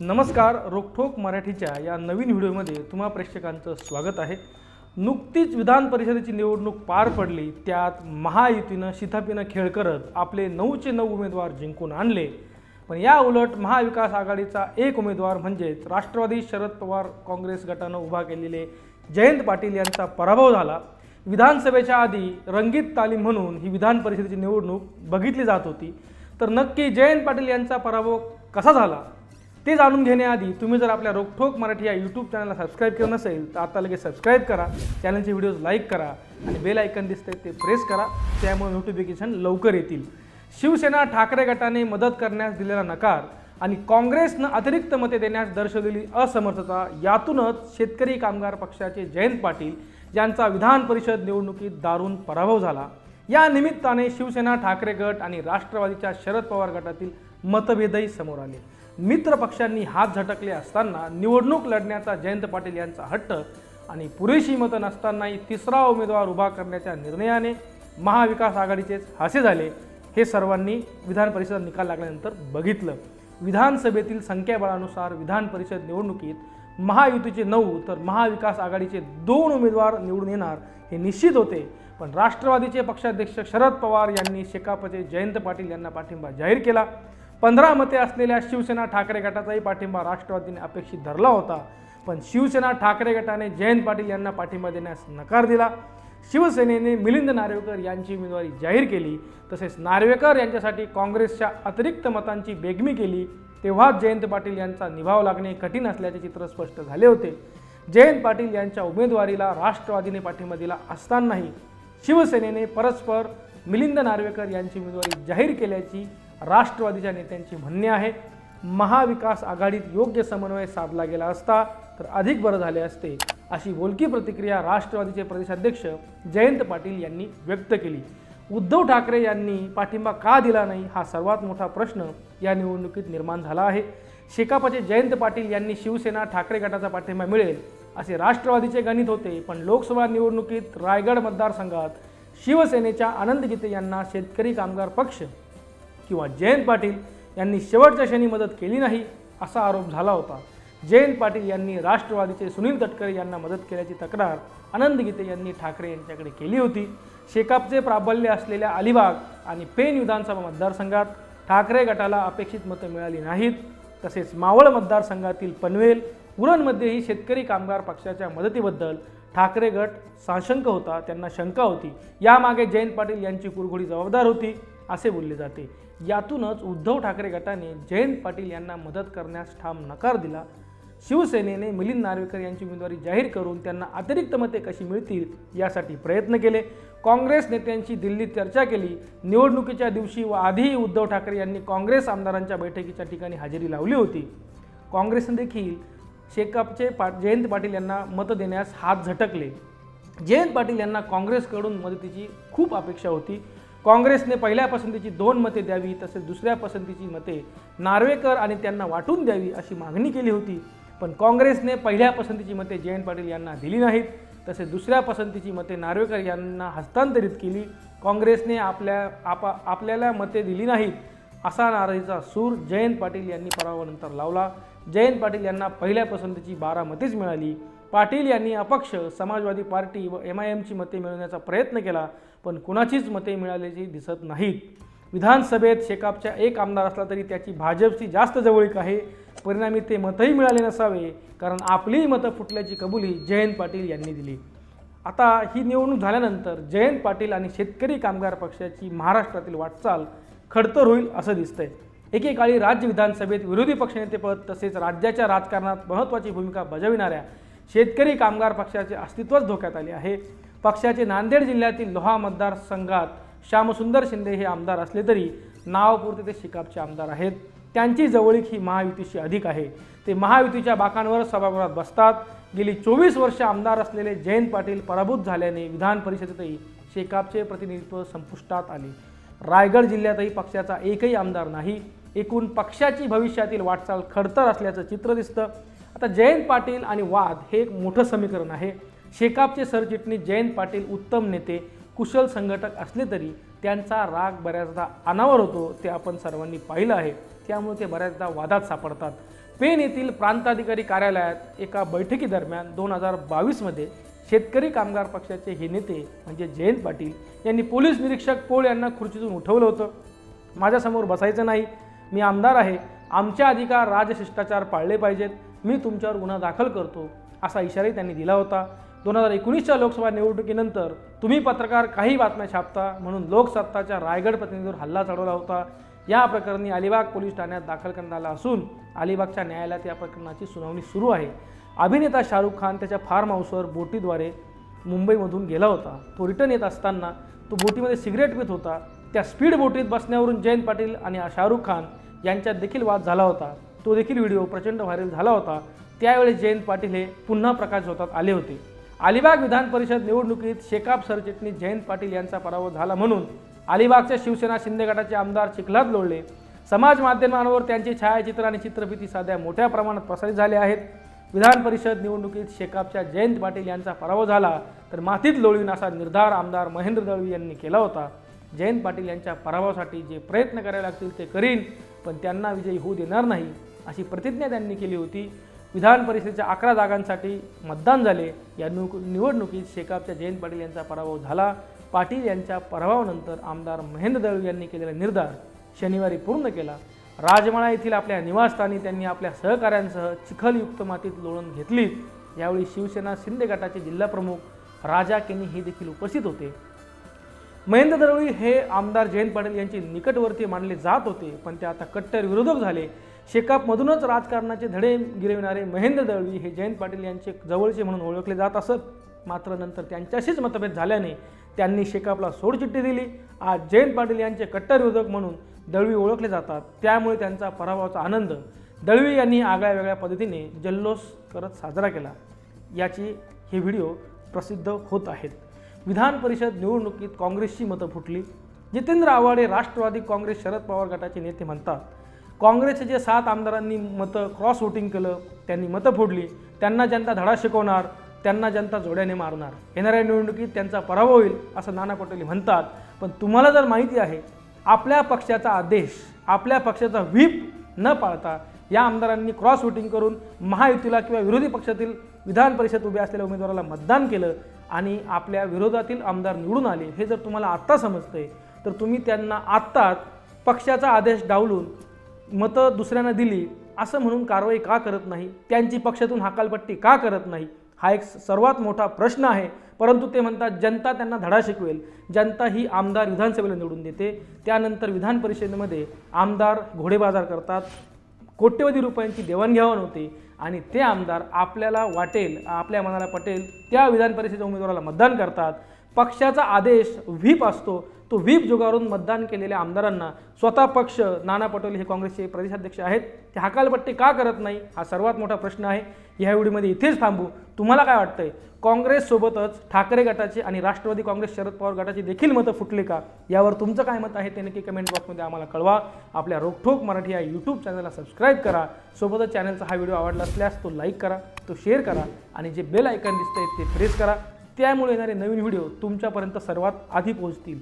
नमस्कार रोकठोक मराठीच्या या नवीन व्हिडिओमध्ये तुम्हा प्रेक्षकांचं स्वागत आहे. नुकतीच विधान परिषदेची निवडणूक पार पडली त्यात महायुतीनं शिथापीनं खेळ करत आपले नऊचे नऊ उमेदवार जिंकून आणले. पण या उलट महाविकास आघाडीचा एक उमेदवार म्हणजेच राष्ट्रवादी शरद पवार काँग्रेस गटानं उभा केलेले जयंत पाटील यांचा पराभव झाला. विधानसभेच्या आधी रंगीत तालीम म्हणून ही विधान परिषदेची निवडणूक बघितली जात होती. तर नक्की जयंत पाटील यांचा पराभव कसा झाला? ते जाणून घेण्याआधी तुम्ही जर आपल्या रोकठोक मराठी या यूट्यूब चॅनलला सबस्क्राईब केलं नसेल तर आता लगेच सबस्क्राईब करा. चॅनलचे व्हिडिओज लाईक करा आणि बेल आयकन दिसतंय ते प्रेस करा. त्यामुळे नोटिफिकेशन लवकर येतील. शिवसेना ठाकरे गटाने मदत करण्यास दिलेला नकार आणि काँग्रेसनं अतिरिक्त मते देण्यास दर्शवलेली असमर्थता यातूनच शेतकरी कामगार पक्षाचे जयंत पाटील यांचा विधान परिषद निवडणुकीत दारुण पराभव झाला. या निमित्ताने शिवसेना ठाकरे गट आणि राष्ट्रवादीच्या शरद पवार गटातील मतभेदही समोर आले. मित्र पक्षांनी हात झटकले असताना निवडणूक लढण्याचा जयंत पाटील यांचा हट्ट आणि पुरेशी मतं नसतानाही तिसरा उमेदवार उभा करण्याच्या निर्णयाने महाविकास आघाडीचेच हसे झाले. हे सर्वांनी विधान परिषद निकाल लागल्यानंतर बघितलं. विधानसभेतील संख्याबळानुसार विधान परिषद निवडणुकीत महायुतीचे नऊ तर महाविकास आघाडीचे दोन उमेदवार निवडून येणार हे निश्चित होते. पण राष्ट्रवादीचे पक्षाध्यक्ष शरद पवार यांनी शेकापचे जयंत पाटील यांना पाठिंबा जाहीर केला. पंधरा मते असलेल्या शिवसेना ठाकरे गटाचाही पाठिंबा राष्ट्रवादीने अपेक्षित धरला होता. पण शिवसेना ठाकरे गटाने जयंत पाटील यांना पाठिंबा देण्यास नकार दिला. शिवसेनेने मिलिंद नार्वेकर यांची उमेदवारी जाहीर केली. तसेच नार्वेकर यांच्यासाठी काँग्रेसच्या अतिरिक्त मतांची बेगमी केली. तेव्हाच जयंत पाटील यांचा निभाव लागणे कठीण असल्याचे चित्र स्पष्ट झाले होते. जयंत पाटील यांच्या उमेदवारीला राष्ट्रवादीने पाठिंबा दिला असतानाही शिवसेनेने परस्पर मिलिंद नार्वेकर यांची उमेदवारी जाहीर केल्याची राष्ट्रवादीच्या नेत्यांची म्हणणे आहे महाविकास आघाडीत योग्य समन्वय साधला गेला असता तर अधिक बरं झाले असते अशी बोलकी प्रतिक्रिया राष्ट्रवादीचे प्रदेशाध्यक्ष जयंत पाटील यांनी व्यक्त केली. उद्धव ठाकरे यांनी पाठिंबा का दिला नाही हा सर्वात मोठा प्रश्न या निवडणुकीत निर्माण झाला आहे. शेकापचे जयंत पाटील यांनी शिवसेना ठाकरे गटाचा पाठिंबा मिळेल असे राष्ट्रवादीचे गणित होते पण लोकसभा निवडणुकीत रायगड मतदारसंघात शिवसेनेच्या आनंद गीते यांना शेतकरी कामगार पक्ष किंवा जयंत पाटील यांनी शेवटच्या क्षणी मदत केली नाही असा आरोप झाला होता. जयंत पाटील यांनी राष्ट्रवादीचे सुनील तटकरे यांना मदत केल्याची तक्रार आनंद गीते यांनी ठाकरे यांच्याकडे केली होती. शेकापचे प्राबल्य असलेल्या अलिबाग आणि पेन विधानसभा मतदारसंघात ठाकरे गटाला अपेक्षित मतं मिळाली नाहीत. तसेच मावळ मतदारसंघातील पनवेल उरणमध्येही शेतकरी कामगार पक्षाच्या मदतीबद्दल ठाकरे गट साशंक होता त्यांना शंका होती. यामागे जयंत पाटील यांची कुरघोडी जबाबदार होती असे बोलले जाते. यातूनच उद्धव ठाकरे गटाने जयंत पाटील यांना मदत करण्यास ठाम नकार दिला. शिवसेनेने मिलिंद नार्वेकर यांची उमेदवारी जाहीर करून त्यांना अतिरिक्त मते कशी मिळतील यासाठी प्रयत्न केले. काँग्रेस नेत्यांची दिल्लीत चर्चा केली. निवडणुकीच्या दिवशी व आधीही उद्धव ठाकरे यांनी काँग्रेस आमदारांच्या बैठकीच्या ठिकाणी हजेरी लावली होती. काँग्रेसने देखील शेकापचे पा जयंत पाटील यांना मतं देण्यास हात झटकले. जयंत पाटील यांना काँग्रेसकडून मदतीची खूप अपेक्षा होती. काँग्रेसने पहिल्या पसंतीची दोन मते द्यावी तसेच दुसऱ्या पसंतीची मते नार्वेकर आणि त्यांना वाटून द्यावी अशी मागणी केली होती. पण काँग्रेसने पहिल्या पसंतीची मते जयंत पाटील यांना दिली नाहीत तसेच दुसऱ्या पसंतीची मते नार्वेकर यांना हस्तांतरित केली. काँग्रेसने आपल्या आपा आपल्याला मते दिली नाहीत असा नाराजीचा सूर जयंत पाटील यांनी पराभवानंतर लावला. जयंत पाटील यांना पहिल्या पसंतीची बारा मतेच मिळाली. पाटील यांनी अपक्ष समाजवादी पार्टी व एम आय एमची मते मिळवण्याचा प्रयत्न केला पण कुणाचीच मते मिळाल्याची दिसत नाहीत. विधानसभेत शेकापच्या एक आमदार असला तरी त्याची भाजपची जास्त जवळीक आहे. परिणामी ते मतही मिळाले नसावे कारण आपलीही मतं फुटल्याची कबुली जयंत पाटील यांनी दिली. आता ही निवडणूक झाल्यानंतर जयंत पाटील आणि शेतकरी कामगार पक्षाची महाराष्ट्रातील वाटचाल खडतर होईल असं दिसतंय. एकेकाळी राज्य विधानसभेत विरोधी पक्षनेतेपद तसेच राज्याच्या राजकारणात महत्त्वाची भूमिका बजाविणाऱ्या शेतकरी कामगार पक्षाचे अस्तित्वच धोक्यात आले आहे. पक्षाचे नांदेड जिल्ह्यातील लोहा मतदारसंघात श्यामसुंदर शिंदे हे आमदार असले तरी नावपुरते ते शिकापचे आमदार आहेत. त्यांची जवळीक ही महायुतीशी अधिक आहे. ते महायुतीच्या बाकांवर सभागृहात बसतात. गेली चोवीस वर्ष आमदार असलेले जयंत पाटील पराभूत झाल्याने विधान परिषदेतही शेकापचे प्रतिनिधित्व संपुष्टात आले. रायगड जिल्ह्यातही पक्षाचा एकही आमदार नाही. एकूण पक्षाची भविष्यातील वाटचाल खडतर असल्याचं चित्र दिसतं. आता जयंत पाटील आणि वाद हे एक मोठं समीकरण आहे. शेकापचे सरचिटणीस जयंत पाटील उत्तम नेते कुशल संघटक असले तरी त्यांचा राग बऱ्याचदा अनावर होतो ते आपण सर्वांनी पाहिलं आहे. त्यामुळे ते बऱ्याचदा वादात सापडतात. पेन येथील प्रांताधिकारी कार्यालयात एका बैठकीदरम्यान दोन हजार बावीसमध्ये शेतकरी कामगार पक्षाचे हे नेते म्हणजे जयंत पाटील यांनी पोलीस निरीक्षक पोळ यांना खुर्चीतून उठवलं होतं. माझ्यासमोर बसायचं नाही. मी आमदार आहे. आमचे अधिकार राजशिष्टाचार पाळले पाहिजेत. मी तुमच्यावर गुन्हा दाखल करतो असा इशाराही त्यांनी दिला होता. दोन हजार एकोणीसच्या लोकसभा निवडणुकीनंतर तुम्ही पत्रकार काही बातम्या छापता म्हणून लोकसत्ताच्या रायगड प्रतिनिधीवर हल्ला चढवला होता. या प्रकरणी अलिबाग पोलीस ठाण्यात दाखल करण्यात आला असून अलिबागच्या न्यायालयात या प्रकरणाची सुनावणी सुरू आहे. अभिनेता शाहरुख खान त्याच्या फार्म हाऊसवर बोटीद्वारे मुंबईमधून गेला होता. तो रिटर्न येत असताना तो बोटीमध्ये सिगरेट पित होता. त्या स्पीड बोटीत बसण्यावरून जयंत पाटील आणि शाहरुख खान यांच्यात देखील वाद झाला होता. तो देखील व्हिडिओ प्रचंड व्हायरल झाला होता. त्यावेळी जयंत पाटील हे पुन्हा प्रकाश होतात आले होते. अलिबाग विधान परिषद निवडणुकीत शेकाप सरचिटणीस जयंत पाटील यांचा पराभव झाला म्हणून अलिबागच्या शिवसेना शिंदे गटाचे आमदार चिखलात लोळले. समाज माध्यमांवर त्यांचे छायाचित्र आणि चित्रफिती साध्या मोठ्या प्रमाणात प्रसारित झाले आहेत. विधान परिषद निवडणुकीत शेकापच्या जयंत पाटील यांचा पराभव झाला तर मातीत लोळीन असा निर्धार आमदार महेंद्र दळवी यांनी केला होता. जयंत पाटील यांच्या पराभवासाठी जे प्रयत्न करायला लागतील ते करीन पण त्यांना विजयी होऊ देणार नाही. अशी प्रतिज्ञा त्यांनी केली होती. विधान परिषदेच्या अकरा जागांसाठी मतदान झाले. या नु निवडणुकीत शेकापच्या जयंत पाटील यांचा पराभव झाला. पाटील यांच्या पराभवानंतर आमदार महेंद्र दळवी यांनी केलेला निर्धार शनिवारी पूर्ण केला. राजमाळा येथील आपल्या निवासस्थानी त्यांनी आपल्या सहकाऱ्यांसह चिखलयुक्त मातीत लोळण घेतली. यावेळी शिवसेना शिंदे गटाचे जिल्हाप्रमुख राजा केनी हे देखील उपस्थित होते. महेंद्र दळवी हे आमदार जयंत पाटील यांचे निकटवर्ती मानले जात होते पण ते आता कट्टर विरोधक झाले. शेकापमधूनच राजकारणाचे धडे गिरविणारे महेंद्र दळवी हे जयंत पाटील यांचे जवळचे म्हणून ओळखले जात असत. मात्र नंतर त्यांच्याशीच मतभेद झाल्याने त्यांनी शेकापला सोडचिठ्ठी दिली. आज जयंत पाटील यांचे कट्टर विरोधक म्हणून दळवी ओळखले जातात. त्यामुळे त्यांचा पराभवाचा आनंद दळवी यांनी आगळ्या वेगळ्या पद्धतीने जल्लोष करत साजरा केला. याची हे व्हिडिओ प्रसिद्ध होत आहेत. विधान परिषद निवडणुकीत काँग्रेसची मतं फुटली. जितेंद्र आव्हाडे राष्ट्रवादी काँग्रेस शरद पवार गटाचे नेते म्हणतात काँग्रेसचे जे सात आमदारांनी मतं क्रॉस वोटिंग केलं त्यांनी मतं फोडली त्यांना जनता धडा शिकवणार त्यांना जनता जोड्याने मारणार. येणाऱ्या निवडणुकीत त्यांचा पराभव होईल असं नाना पटोले म्हणतात. पण तुम्हाला जर माहिती आहे आपल्या पक्षाचा आदेश आपल्या पक्षाचा व्हीप न पाळता या आमदारांनी क्रॉस वोटिंग करून महायुतीला किंवा विरोधी पक्षातील विधान परिषद उभे असलेल्या उमेदवाराला मतदान केलं आणि आपल्या विरोधातील आमदार निवडून आले हे जर तुम्हाला आत्ता समजतंय तर तुम्ही त्यांना आत्ताच पक्षाचा आदेश डावलून मतं दुसऱ्यांना दिली असं म्हणून कारवाई का करत नाही? त्यांची पक्षातून हकालपट्टी का करत नाही? हा एक सर्वात मोठा प्रश्न आहे. परंतु ते म्हणतात जनता त्यांना धडा शिकवेल. जनता ही आमदार विधानसभेला निवडून देते. त्यानंतर विधान परिषदेमध्ये आमदार घोडेबाजार करतात. कोट्यवधी रुपयांची देवाणघेवाण होते आणि ते आमदार आपल्याला वाटेल आपल्या मनाला पटेल त्या विधान परिषदेच्या उमेदवाराला मतदान करतात. पक्षाचा आदेश व्हीप असतो तो व्हीप जुगारून मतदान केलेल्या आमदारांना स्वतः पक्ष नाना पटोले हे काँग्रेसचे प्रदेशाध्यक्ष आहेत. ते हकालपट्टी का करत नाही? हा सर्वात मोठा प्रश्न आहे. ह्या व्हिडिओमध्ये इथेच थांबू. तुम्हाला काय वाटतंय? काँग्रेससोबतच ठाकरे गटाचे आणि राष्ट्रवादी काँग्रेस शरद पवार गटाची देखील मतं फुटले का? यावर तुमचं काय मत आहे ते नक्की कमेंट बॉक्समध्ये आम्हाला कळवा. आपल्या रोखोक मराठी या यूट्यूब चॅनलला सबस्क्राईब करा. सोबतच चॅनलचा हा व्हिडिओ आवडला असल्यास तो लाईक करा तो शेअर करा आणि जे बेल आयकॉन दिसतंय ते प्रेस करा. त्यामुळे येणारे नवीन व्हिडिओ तुमच्यापर्यंत सर्वात आधी पोहोचतील.